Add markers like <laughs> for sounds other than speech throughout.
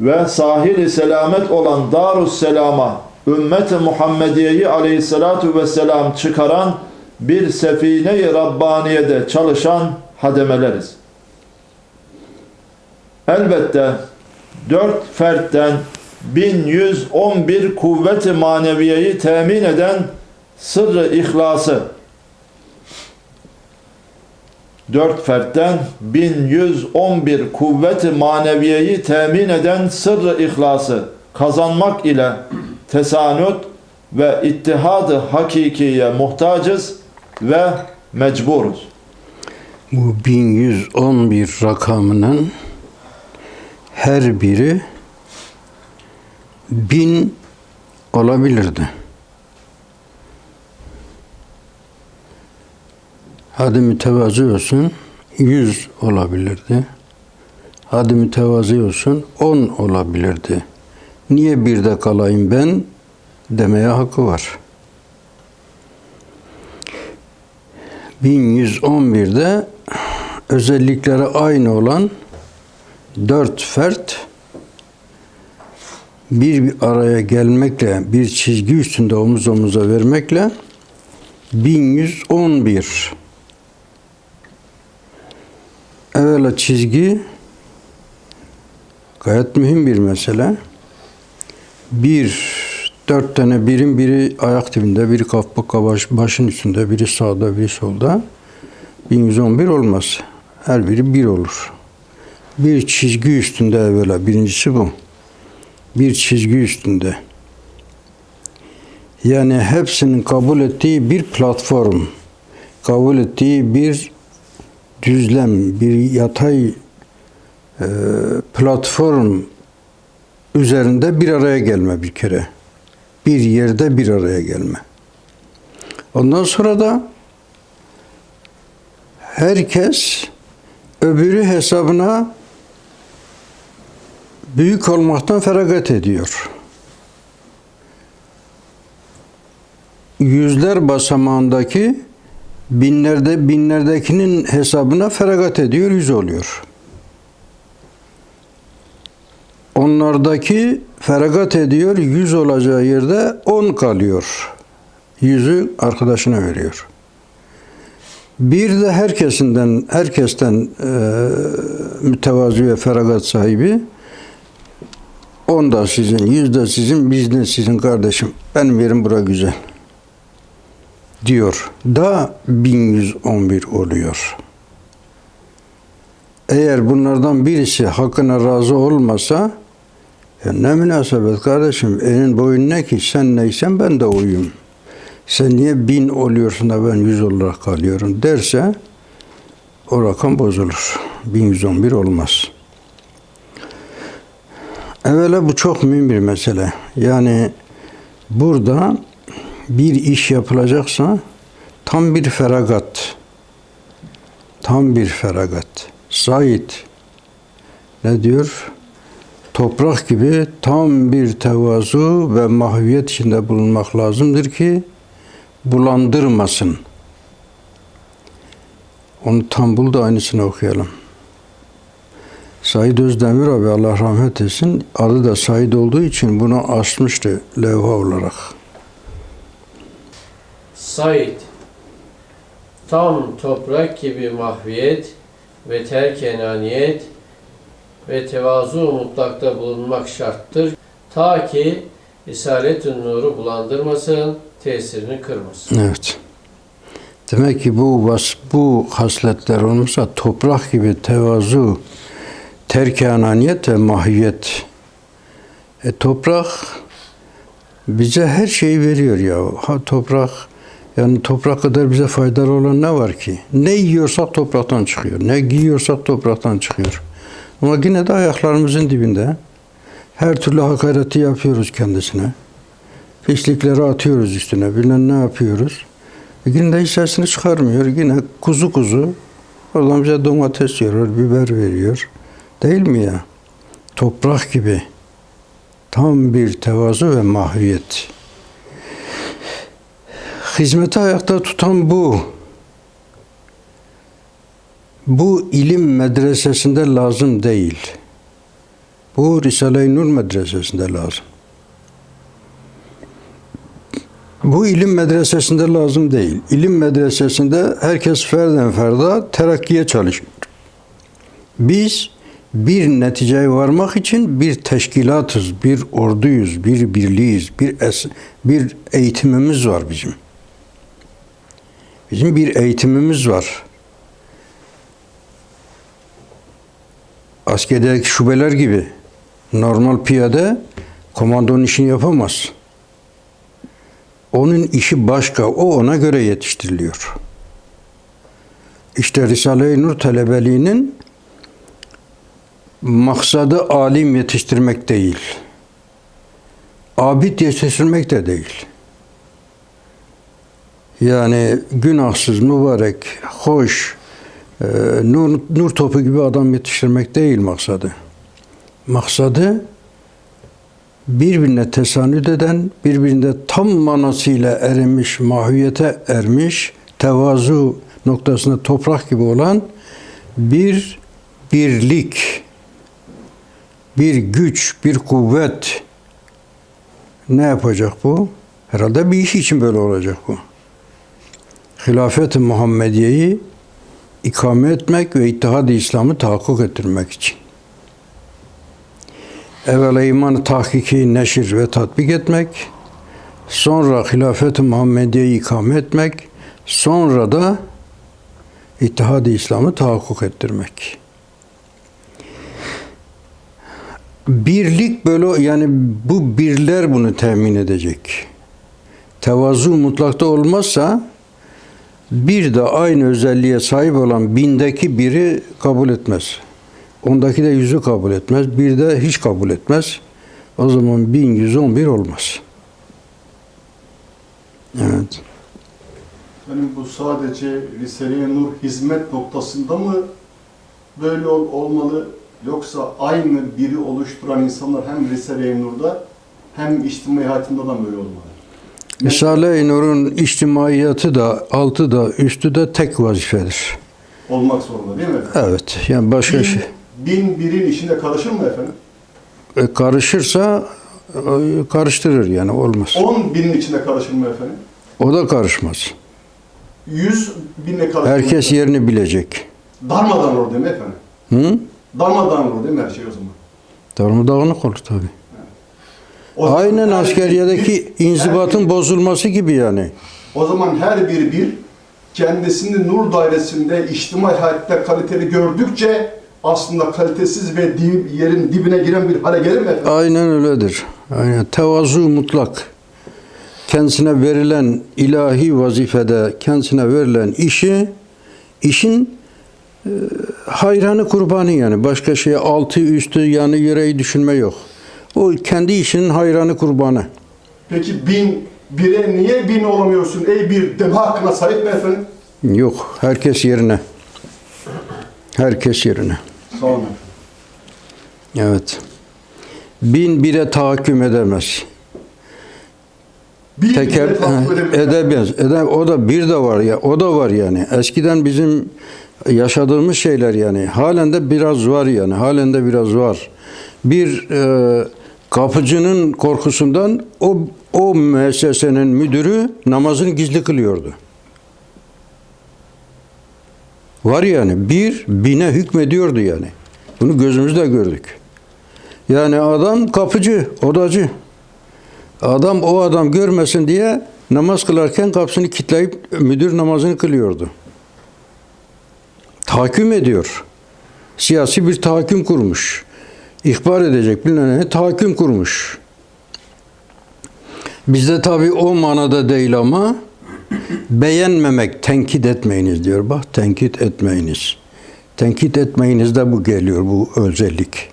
ve sahili selamet olan Darus Selam'a ümmeti Muhammediye'yi aleyhissalatu vesselam çıkaran bir sefine-i Rabbaniye'de çalışan hademeleriz. Elbette dört fertten 1111 kuvveti maneviyeyi temin eden sırrı ihlası dört fertten 1111 kuvveti maneviyeyi temin eden sırrı ihlası kazanmak ile tesanüt ve ittihadı hakikiye muhtacız ve mecburuz. Bu 1111 rakamının her biri bin olabilirdi. Hadi mütevazi olsun 100 olabilirdi. Hadi mütevazi olsun 10 olabilirdi. Niye bir de kalayım ben demeye hakkı var. 1111'de özellikleri aynı olan dört fert bir araya gelmekle, bir çizgi üstünde omuz omuza vermekle 1111 Evvela çizgi gayet mühim bir mesele. Bir, dört tane birim, biri ayak dibinde, biri kafa baş, başın üstünde, biri sağda, biri solda. 1111 olmaz. Her biri bir olur. Bir çizgi üstünde evvela, birincisi bu. Bir çizgi üstünde. Yani hepsinin kabul ettiği bir platform, kabul ettiği bir düzlem, bir yatay e, platform üzerinde bir araya gelme bir kere. Bir yerde bir araya gelme. Ondan sonra da herkes öbürü hesabına büyük olmaktan feragat ediyor. Yüzler basamağındaki binlerde binlerdekinin hesabına feragat ediyor, yüz oluyor. Onlardaki feragat ediyor, yüz olacağı yerde on kalıyor. Yüzü arkadaşına veriyor. Bir de herkesinden, herkesten e, mütevazi ve feragat sahibi on da sizin, yüz de sizin, biz de sizin kardeşim. Benim yerim bura güzel diyor. Da 1111 oluyor. Eğer bunlardan birisi hakkına razı olmasa ya ne münasebet kardeşim elin boyun ne ki sen neysen ben de oyum. Sen niye bin oluyorsun da ben yüz olarak kalıyorum derse o rakam bozulur. 1111 olmaz. Evvela bu çok mühim bir mesele. Yani burada bir iş yapılacaksa tam bir feragat. Tam bir feragat. Said ne diyor? Toprak gibi tam bir tevazu ve mahviyet içinde bulunmak lazımdır ki bulandırmasın. Onu tam bul da aynısını okuyalım. Said Özdemir abi Allah rahmet etsin adı da Said olduğu için bunu asmıştı levha olarak. Said tam toprak gibi mahviyet ve terk enaniyet ve tevazu mutlakta bulunmak şarttır. Ta ki Risalet-ün Nur'u bulandırmasın, tesirini kırmasın. Evet. Demek ki bu vas bu hasletler olmuşsa toprak gibi tevazu, terk ananiyet ve mahiyet. E toprak bize her şeyi veriyor ya. Ha toprak yani toprak kadar bize faydalı olan ne var ki? Ne yiyorsak topraktan çıkıyor. Ne giyiyorsak topraktan çıkıyor. Ama yine de ayaklarımızın dibinde her türlü hakareti yapıyoruz kendisine. Pislikleri atıyoruz üstüne. Bilmem ne yapıyoruz. E yine de hiç sesini çıkarmıyor. Yine kuzu kuzu oradan bize domates veriyor, biber veriyor. Değil mi ya? Toprak gibi. Tam bir tevazu ve mahviyet. Hizmeti ayakta tutan bu. Bu ilim medresesinde lazım değil. Bu Risale-i Nur medresesinde lazım. Bu ilim medresesinde lazım değil. İlim medresesinde herkes ferden ferda terakkiye çalışıyor. Biz bir neticeye varmak için bir teşkilatız, bir orduyuz, bir birliğiz, bir es, bir eğitimimiz var bizim. Bizim bir eğitimimiz var. Askerdeki şubeler gibi normal piyade komandonun işini yapamaz. Onun işi başka, o ona göre yetiştiriliyor. İşte Risale-i Nur talebeliğinin maksadı alim yetiştirmek değil. Abid yetiştirmek de değil. Yani günahsız, mübarek, hoş, e, nur, nur topu gibi adam yetiştirmek değil maksadı. Maksadı birbirine tesanüt eden, birbirinde tam manasıyla erimiş, mahviyete ermiş, tevazu noktasında toprak gibi olan bir birlik, bir güç, bir kuvvet. Ne yapacak bu? Herhalde bir iş için böyle olacak bu. Hilafet-i Muhammediye'yi ikame etmek ve ittihad-ı İslam'ı tahakkuk ettirmek için. Evvela imanı tahkiki, neşir ve tatbik etmek, sonra hilafet-i Muhammediye'yi ikame etmek, sonra da ittihad-ı İslam'ı tahakkuk ettirmek. Birlik böyle yani bu birler bunu temin edecek. Tevazu mutlakta olmazsa bir de aynı özelliğe sahip olan bindeki biri kabul etmez. Ondaki de yüzü kabul etmez. Bir de hiç kabul etmez. O zaman 1111 olmaz. Evet. Yani bu sadece Risale-i Nur hizmet noktasında mı böyle ol- olmalı yoksa aynı biri oluşturan insanlar hem Risale-i Nur'da hem içtimai hayatında da böyle olmalı? Risale-i Nur'un içtimaiyatı da altı da üstü de tek vazifedir. Olmak zorunda değil mi? Evet. Yani başka bin, şey bin birin işine karışır mı efendim? e, karışırsa e, karıştırır yani olmaz. On binin içine karışır mı efendim? O da karışmaz. Yüz binle karışır mı? Herkes yerini bilecek. Darmadan olur değil mi efendim? Hı? Darmadan olur değil mi her şey o zaman? Darmadağınık olur tabii. O zaman Aynen her askeriyedeki bir- inzibatın her bozulması gibi yani. O zaman her bir bir kendisini nur dairesinde içtimai hayatta kaliteli gördükçe aslında kalitesiz ve dib, yerin dibine giren bir hale gelir mi efendim? Aynen öyledir. Aynen. Tevazu mutlak. Kendisine verilen ilahi vazifede kendisine verilen işi işin e, hayranı kurbanı yani. Başka şeye altı üstü yanı yüreği düşünme yok. O kendi işinin hayranı kurbanı. Peki bin, bire niye bin olamıyorsun ey bir deme hakkına sahip mi efendim? Yok. Herkes yerine. Herkes yerine. Sağ olun. Evet. Bin bire tahakküm edemez. Bir Teker edemez. Ede, o da bir de var ya. O da var yani. Eskiden bizim yaşadığımız şeyler yani. Halen de biraz var yani. Halen de biraz var. Bir e, kapıcının korkusundan o o müessesenin müdürü namazını gizli kılıyordu. Var yani. Bir bine hükmediyordu yani. Bunu gözümüzde gördük. Yani adam kapıcı, odacı. Adam o adam görmesin diye namaz kılarken kapısını kilitleyip müdür namazını kılıyordu. Tahakküm ediyor. Siyasi bir tahakküm kurmuş. İhbar edecek bilmem ne tahakküm kurmuş. Bizde tabii o manada değil ama beğenmemek, tenkit etmeyiniz diyor. Bak tenkit etmeyiniz. Tenkit etmeyinizde bu geliyor, bu özellik.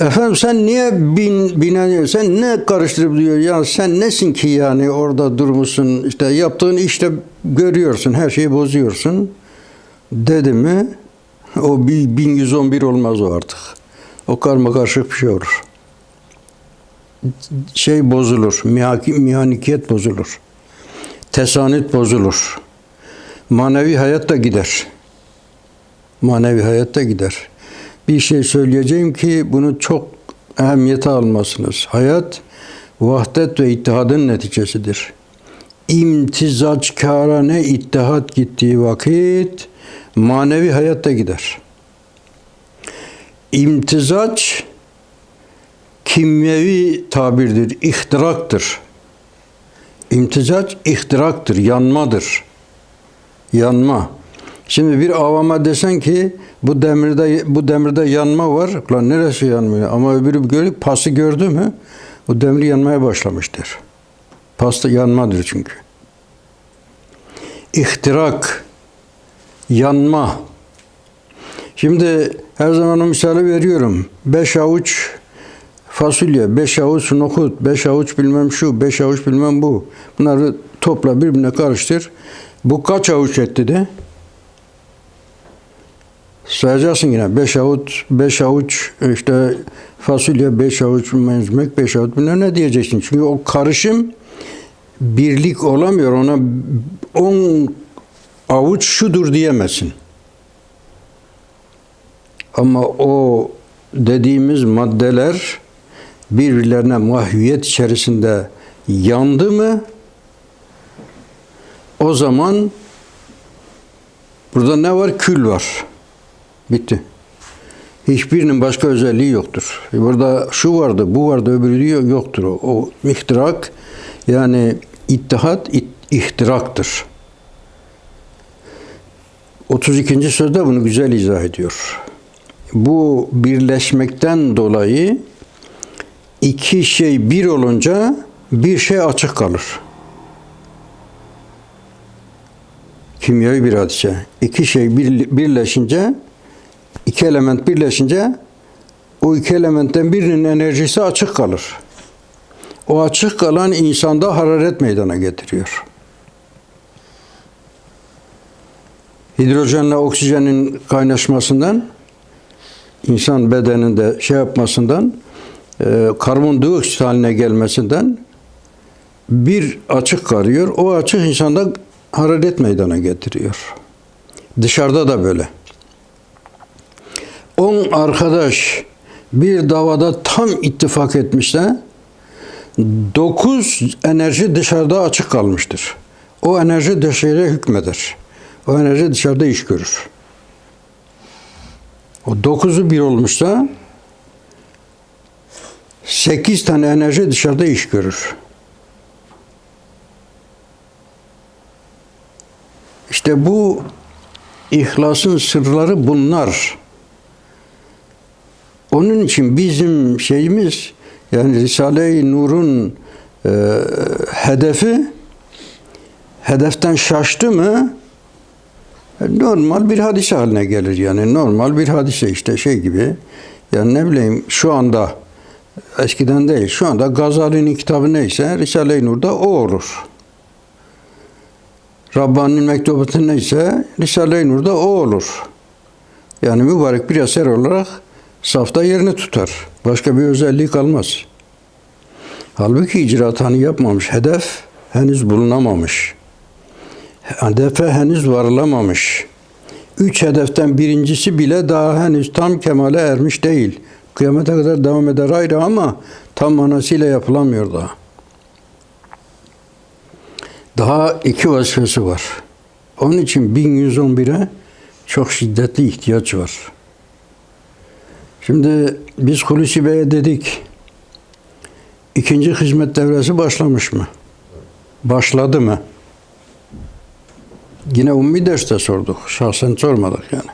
Efendim sen niye bin, bine, sen ne karıştırıp diyor ya sen nesin ki yani orada durmuşsun işte yaptığın işte görüyorsun her şeyi bozuyorsun dedi mi o bir 1111 olmaz o artık. O karma karışık bir şey olur. Şey bozulur, mihanikiyet bozulur. Tesanüt bozulur. Manevi hayat da gider. Manevi hayat da gider. bir şey söyleyeceğim ki bunu çok ehemmiyete almasınız. Hayat vahdet ve ittihadın neticesidir. İmtizaçkârane ittihat gittiği vakit manevi hayat da gider. İmtizaç kimyevi tabirdir, ihtiraktır. İmtizaç ihtiraktır, yanmadır. Yanma. Şimdi bir avama desen ki bu demirde bu demirde yanma var. Lan neresi yanmıyor? Ama öbürü görüp pası gördü mü? Bu demir yanmaya başlamıştır. Pasta yanmadır çünkü. İhtirak, yanma. Şimdi her zaman o misali veriyorum. Beş avuç fasulye, beş avuç nohut, beş avuç bilmem şu, beş avuç bilmem bu. Bunları topla birbirine karıştır. Bu kaç avuç etti de? Sayacaksın yine. Beş avuç, beş avuç işte fasulye, beş avuç mercimek, beş avuç bilmem ne diyeceksin. Çünkü o karışım birlik olamıyor. Ona on avuç şudur diyemezsin. Ama o dediğimiz maddeler birbirlerine mahviyet içerisinde yandı mı o zaman burada ne var? Kül var. Bitti. Hiçbirinin başka özelliği yoktur. Burada şu vardı, bu vardı, öbürü diyor yoktur. O, o ihtirak yani ittihat it, ihtiraktır. 32. sözde bunu güzel izah ediyor. Bu birleşmekten dolayı iki şey bir olunca bir şey açık kalır. Kimyavi bir hadise. İki şey bir, birleşince, iki element birleşince o iki elementten birinin enerjisi açık kalır. O açık kalan insanda hararet meydana getiriyor. Hidrojenle oksijenin kaynaşmasından insan bedeninde şey yapmasından e, karbondioksit haline gelmesinden bir açık kalıyor. O açık insanda hararet meydana getiriyor. Dışarıda da böyle. On arkadaş bir davada tam ittifak etmişse dokuz enerji dışarıda açık kalmıştır. O enerji dışarıya hükmeder. O enerji dışarıda iş görür. O dokuzu bir olmuşsa sekiz tane enerji dışarıda iş görür. İşte bu ihlasın sırları bunlar. Onun için bizim şeyimiz yani Risale-i Nur'un e, hedefi hedeften şaştı mı normal bir hadise haline gelir yani normal bir hadise işte şey gibi yani ne bileyim şu anda eskiden değil şu anda Gazali'nin kitabı neyse Risale-i Nur'da o olur. Rabbani'nin mektubatı neyse Risale-i Nur'da o olur. Yani mübarek bir eser olarak safta yerini tutar. Başka bir özelliği kalmaz. Halbuki icraatını yapmamış. Hedef henüz bulunamamış. Hedefe henüz varılamamış. Üç hedeften birincisi bile daha henüz tam kemale ermiş değil. Kıyamete kadar devam eder ayrı ama tam manasıyla yapılamıyor daha. Daha iki vazifesi var. Onun için 1111'e çok şiddetli ihtiyaç var. Şimdi biz Hulusi Bey'e dedik, ikinci hizmet devresi başlamış mı? Başladı mı? Yine ummi derste sorduk. Şahsen sormadık yani.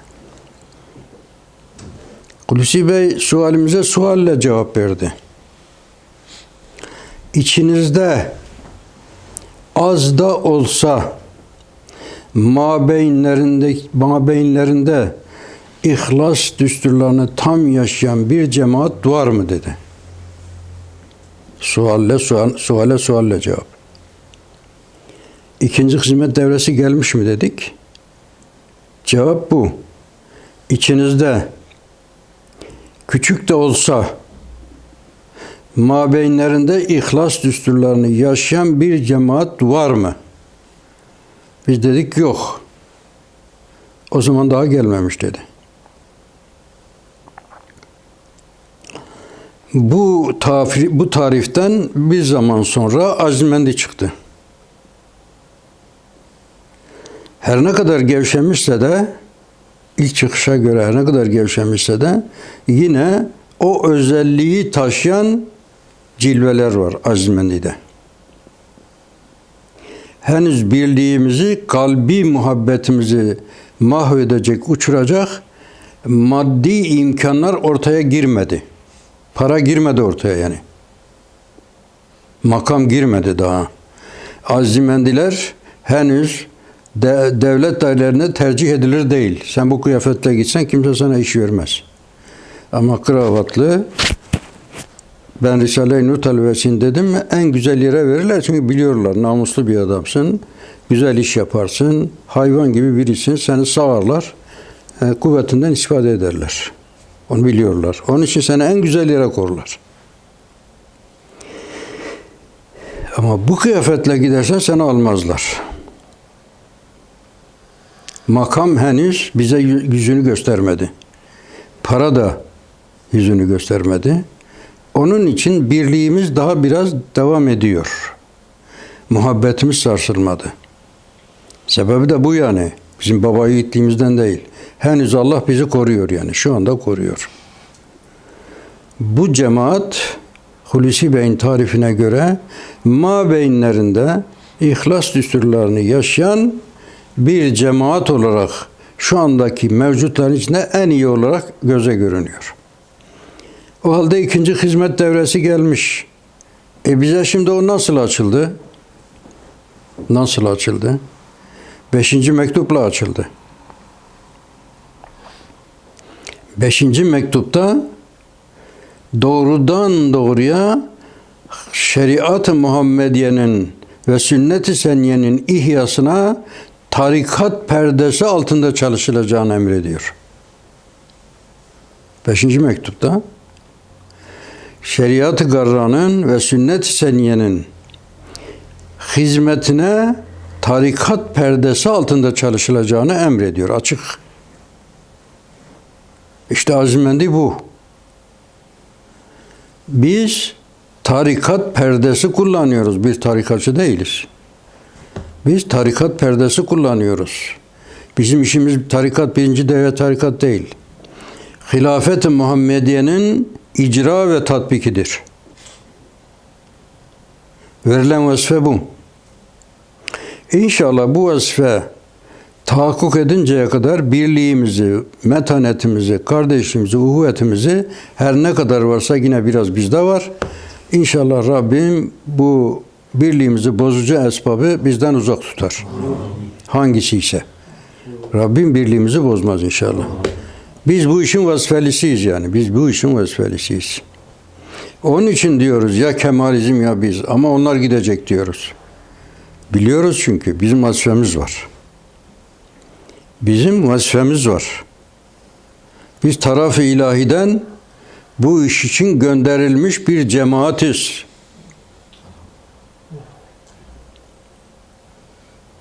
Hulusi Bey sualimize sualle cevap verdi. İçinizde az da olsa mabeyinlerinde, mabeyinlerinde ihlas düsturlarını tam yaşayan bir cemaat var mı dedi. Sualle sual, suale sualle cevap. İkinci hizmet devresi gelmiş mi dedik. Cevap bu. İçinizde küçük de olsa mabeyinlerinde ihlas düsturlarını yaşayan bir cemaat var mı? Biz dedik yok. O zaman daha gelmemiş dedi. Bu tarif, bu tariften bir zaman sonra Azimendi çıktı. Her ne kadar gevşemişse de ilk çıkışa göre her ne kadar gevşemişse de yine o özelliği taşıyan cilveler var Azimendi'de. Henüz birliğimizi, kalbi muhabbetimizi mahvedecek, uçuracak maddi imkanlar ortaya girmedi. Para girmedi ortaya yani. Makam girmedi daha. Azimendiler henüz de, devlet dairelerine tercih edilir değil. Sen bu kıyafetle gitsen kimse sana iş vermez. Ama kravatlı ben Risale-i Nur talebesiyim dedim mi en güzel yere verirler çünkü biliyorlar namuslu bir adamsın, güzel iş yaparsın, hayvan gibi birisin, seni sağarlar, e, kuvvetinden istifade ederler. Onu biliyorlar. Onun için seni en güzel yere korurlar. Ama bu kıyafetle gidersen seni almazlar. Makam henüz bize yü- yüzünü göstermedi. Para da yüzünü göstermedi. Onun için birliğimiz daha biraz devam ediyor. Muhabbetimiz sarsılmadı. Sebebi de bu yani. Bizim baba yiğitliğimizden değil. Henüz Allah bizi koruyor yani. Şu anda koruyor. Bu cemaat Hulusi Bey'in tarifine göre ma beyinlerinde ihlas düsturlarını yaşayan bir cemaat olarak şu andaki mevcutların içinde en iyi olarak göze görünüyor. O halde ikinci hizmet devresi gelmiş. E bize şimdi o nasıl açıldı? Nasıl açıldı? Beşinci mektupla açıldı. Beşinci mektupta doğrudan doğruya şeriat-ı Muhammediye'nin ve sünnet-i seniyenin ihyasına tarikat perdesi altında çalışılacağını emrediyor. Beşinci mektupta şeriat-ı garranın ve sünnet-i seniyenin hizmetine tarikat perdesi altında çalışılacağını emrediyor açık. İşte azimendi bu. Biz tarikat perdesi kullanıyoruz. Bir tarikatçı değiliz. Biz tarikat perdesi kullanıyoruz. Bizim işimiz tarikat birinci devlet tarikat değil. Hilafet-i Muhammediye'nin icra ve tatbikidir. Verilen vazife bu. İnşallah bu vazife tahakkuk edinceye kadar birliğimizi, metanetimizi, kardeşliğimizi, uhuvvetimizi her ne kadar varsa yine biraz bizde var. İnşallah Rabbim bu birliğimizi bozucu esbabı bizden uzak tutar. Hangisi ise. Rabbim birliğimizi bozmaz inşallah. Biz bu işin vazifelisiyiz yani. Biz bu işin vazifelisiyiz. Onun için diyoruz ya Kemalizm ya biz ama onlar gidecek diyoruz. Biliyoruz çünkü bizim vazifemiz var. Bizim vazifemiz var. Biz taraf-ı ilahiden bu iş için gönderilmiş bir cemaatiz.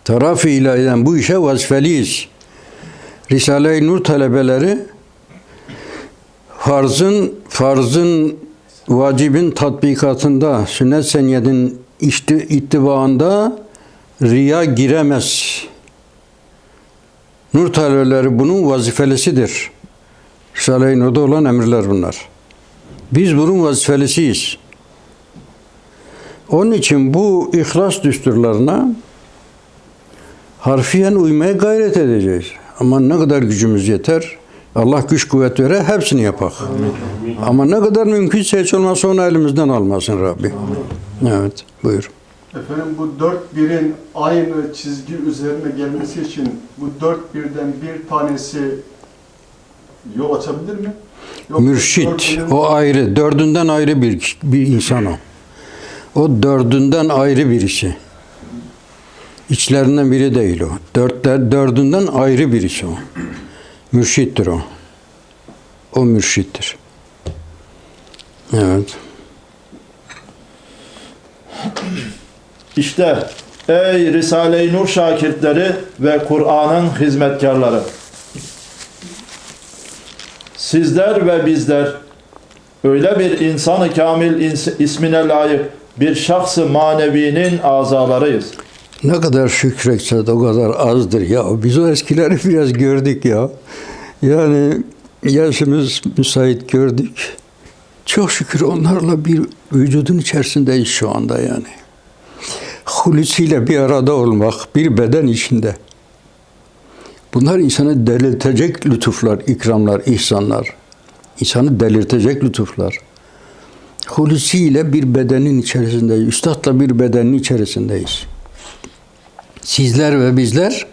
Taraf-ı ilahiden bu işe vazifeliyiz. Risale-i Nur talebeleri farzın farzın vacibin tatbikatında sünnet seniyedin işte ittibaında riya giremez. Nur talebeleri bunun vazifelisidir. Risale-i Nur'da olan emirler bunlar. Biz bunun vazifelisiyiz. Onun için bu ihlas düsturlarına harfiyen uymaya gayret edeceğiz. Ama ne kadar gücümüz yeter, Allah güç kuvvet verir, hepsini yapar. Ama ne kadar mümkünse hiç olmazsa onu elimizden almasın Rabbi. Evet, buyur. Efendim bu dört birin aynı çizgi üzerine gelmesi için bu dört birden bir tanesi yol açabilir mi? Yoksa Mürşit, o ayrı, dördünden ayrı bir, bir insan o. O dördünden ayrı birisi. İçlerinden biri değil o. Dörtler, dördünden ayrı birisi o. Mürşittir o. O mürşittir. Evet. İşte ey Risale-i Nur şakirtleri ve Kur'an'ın hizmetkarları. Sizler ve bizler Öyle bir insanı kamil ismine layık bir şahsı manevinin azalarıyız. Ne kadar şükretsek o kadar azdır ya. Biz o eskileri <laughs> biraz gördük ya. Yani yaşımız müsait gördük. Çok şükür onlarla bir vücudun içerisindeyiz şu anda yani. Hulusiyle bir arada olmak, bir beden içinde. Bunlar insanı delirtecek lütuflar, ikramlar, ihsanlar. İnsanı delirtecek lütuflar. Hulusi ile bir bedenin içerisindeyiz. Üstadla bir bedenin içerisindeyiz. Sizler ve bizler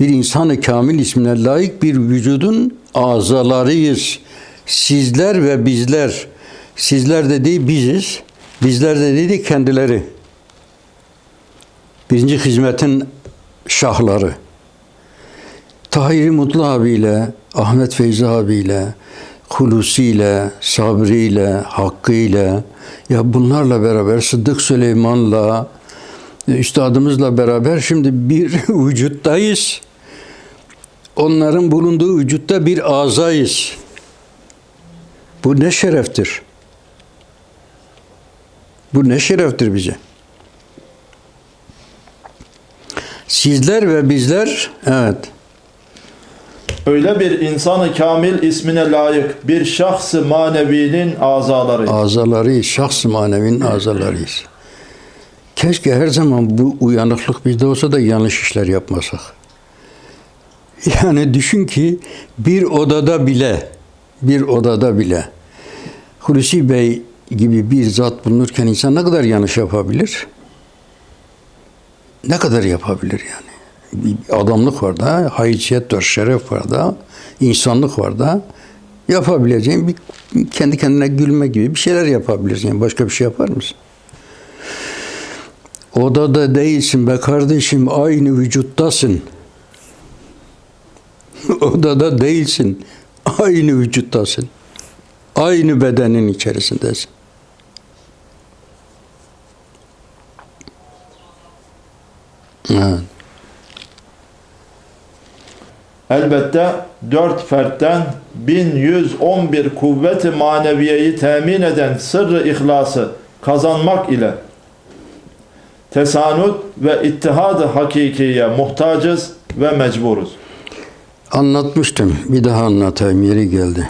bir insanı kamil ismine layık bir vücudun azalarıyız. Sizler ve bizler. Sizler dediği biziz. Bizler dediği de kendileri. Birinci hizmetin şahları. Tahir Mutlu abiyle, Ahmet Feyzi abiyle, Hulusi ile, Sabri ile, Hakkı ile, ya bunlarla beraber Sıddık Süleyman'la, üstadımızla beraber şimdi bir <laughs> vücuttayız. Onların bulunduğu vücutta bir azayız. Bu ne şereftir. Bu ne şereftir bize. Sizler ve bizler, evet, Öyle bir insanı kamil ismine layık bir şahsı manevinin azalarıyız. azalarıyız, şahs manevinin azalarıyız. Keşke her zaman bu uyanıklık bizde olsa da yanlış işler yapmasak. Yani düşün ki bir odada bile, bir odada bile Hulusi Bey gibi bir zat bulunurken insan ne kadar yanlış yapabilir? Ne kadar yapabilir yani? Bir adamlık var da, haysiyet var, şeref var da, insanlık var da yapabileceğin bir kendi kendine gülme gibi bir şeyler yapabilirsin. Yani başka bir şey yapar mısın? Odada değilsin be kardeşim, aynı vücuttasın. <laughs> Odada değilsin, aynı vücuttasın. Aynı bedenin içerisindesin. Evet. Elbette dört fertten 1111 kuvveti maneviyeyi temin eden sırrı ihlası kazanmak ile tesanut ve ittihadı hakikiye muhtacız ve mecburuz. Anlatmıştım. Bir daha anlatayım. Yeri geldi.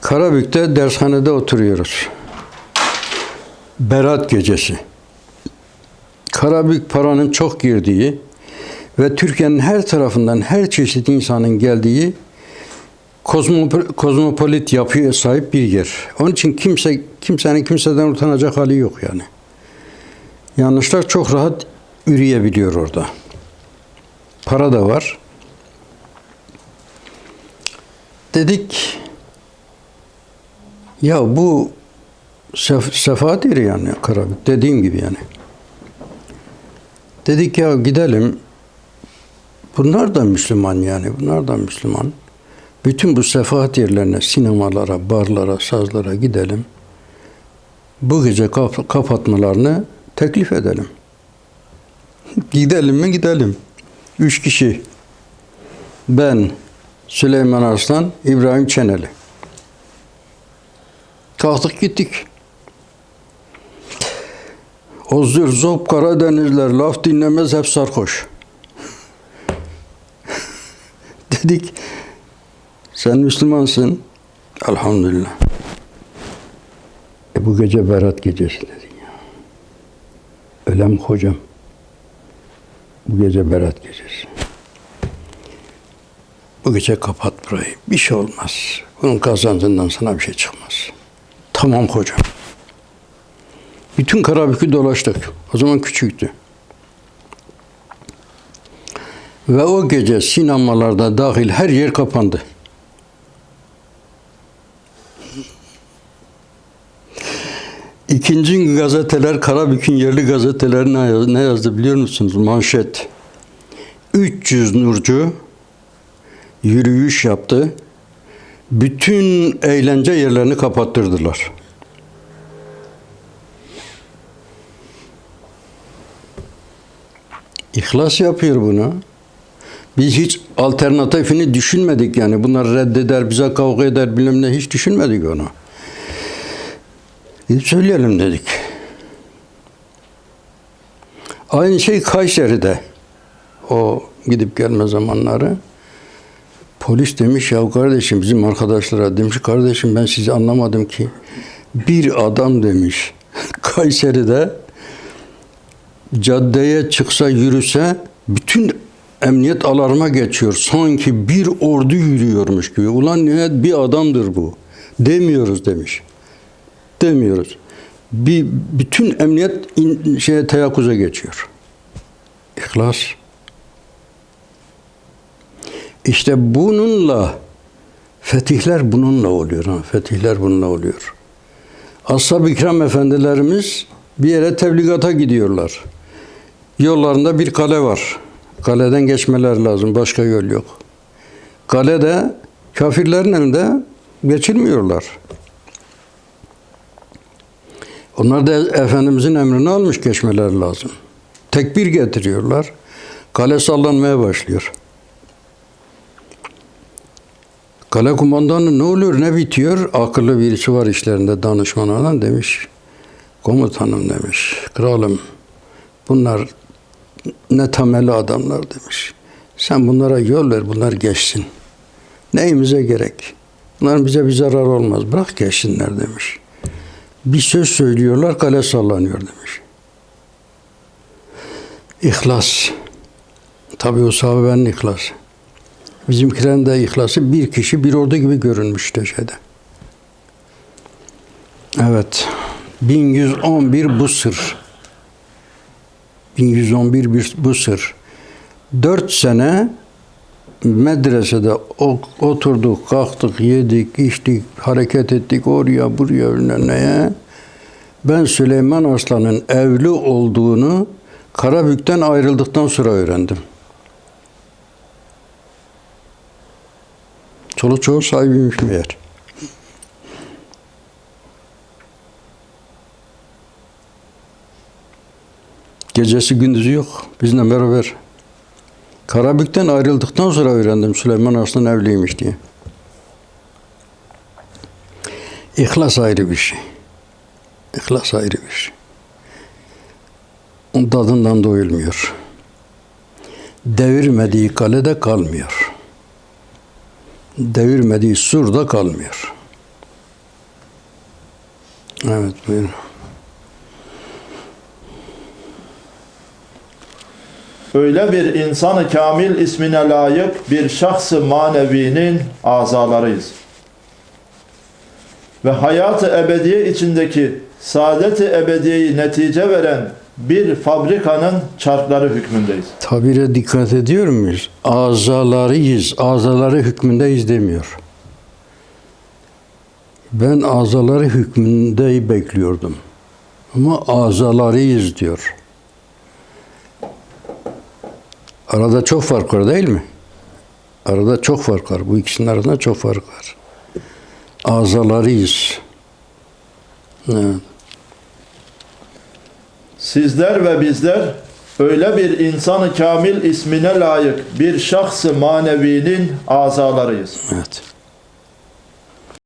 Karabük'te dershanede oturuyoruz. Berat gecesi. Karabük paranın çok girdiği ve Türkiye'nin her tarafından her çeşit insanın geldiği kozmopo- kozmopolit yapıya sahip bir yer. Onun için kimse kimsenin kimseden utanacak hali yok yani. Yanlışlar çok rahat üreyebiliyor orada. Para da var. Dedik ya bu sef sefadir yani Karabük dediğim gibi yani. Dedik ya gidelim. Bunlar da Müslüman yani. Bunlar da Müslüman. Bütün bu sefahat yerlerine, sinemalara, barlara, sazlara gidelim. Bu gece kap- kapatmalarını teklif edelim. gidelim mi gidelim. Üç kişi. Ben, Süleyman Arslan, İbrahim Çeneli. Kalktık gittik. Ozdur, Zop, Karadenizler laf dinlemez hep sarhoş. <laughs> Dedik, sen Müslümansın. Elhamdülillah. E bu gece Berat gecesi. Ölem hocam. Bu gece Berat gecesi. Bu gece kapat burayı. Bir şey olmaz. Bunun kazancından sana bir şey çıkmaz. Tamam hocam. Bütün Karabük'ü dolaştık. O zaman küçüktü. Ve o gece sinemalarda dahil her yer kapandı. İkinci gazeteler, Karabük'ün yerli gazeteleri ne yazdı, ne yazdı biliyor musunuz? Manşet. 300 nurcu yürüyüş yaptı. Bütün eğlence yerlerini kapattırdılar. İhlas yapıyor bunu. Biz hiç alternatifini düşünmedik yani. Bunlar reddeder, bize kavga eder bilmem ne hiç düşünmedik onu. Gidip söyleyelim dedik. Aynı şey Kayseri'de. O gidip gelme zamanları. Polis demiş ya kardeşim bizim arkadaşlara demiş kardeşim ben sizi anlamadım ki. Bir adam demiş <laughs> Kayseri'de caddeye çıksa yürüse bütün emniyet alarma geçiyor. Sanki bir ordu yürüyormuş gibi. Ulan nihayet bir adamdır bu. Demiyoruz demiş. Demiyoruz. Bir, bütün emniyet in, şeye teyakkuza geçiyor. İhlas. İşte bununla fetihler bununla oluyor. Ha, fetihler bununla oluyor. Ashab-ı kiram efendilerimiz bir yere tebligata gidiyorlar. Yollarında bir kale var. Kaleden geçmeler lazım. Başka yol yok. Kalede kafirlerin elinde geçilmiyorlar. Onlar da Efendimizin emrini almış geçmeler lazım. Tekbir getiriyorlar. Kale sallanmaya başlıyor. Kale kumandanı ne oluyor ne bitiyor? Akıllı birisi var işlerinde danışman olan demiş. Komutanım demiş. Kralım bunlar ne temelli adamlar demiş. Sen bunlara yol ver bunlar geçsin. Neyimize gerek? Bunların bize bir zarar olmaz. Bırak geçsinler demiş. Bir söz söylüyorlar kale sallanıyor demiş. İhlas. Tabii o sahabenin ihlası. Bizimkilerin de ihlası bir kişi bir ordu gibi görünmüştü şeyde. Evet. 1111 bu sır. 1111 bir bu sır. Dört sene medresede oturduk, kalktık, yedik, içtik, hareket ettik oraya, buraya, öyle neye. Ben Süleyman Arslan'ın evli olduğunu Karabük'ten ayrıldıktan sonra öğrendim. Çoluk çoğu sahibiymiş meğer. Gecesi gündüzü yok. Bizimle beraber. Karabük'ten ayrıldıktan sonra öğrendim Süleyman Arslan evliymiş diye. İhlas ayrı bir şey. İhlas ayrı bir şey. Onun tadından doyulmuyor. Devirmediği kalede kalmıyor. Devirmediği surda kalmıyor. Evet buyurun. Öyle bir insanı kamil ismine layık bir şahsı manevinin azalarıyız. Ve hayatı ebediye içindeki saadeti ebediyeyi netice veren bir fabrikanın çarkları hükmündeyiz. Tabire dikkat ediyor muyuz? Azalarıyız, azaları hükmündeyiz demiyor. Ben azaları hükmünde bekliyordum. Ama azalarıyız diyor. Arada çok fark var değil mi? Arada çok fark var. Bu ikisinin arasında çok fark var. Azalarıyız. Evet. Sizler ve bizler öyle bir insanı kamil ismine layık bir şahsı manevinin azalarıyız. evet.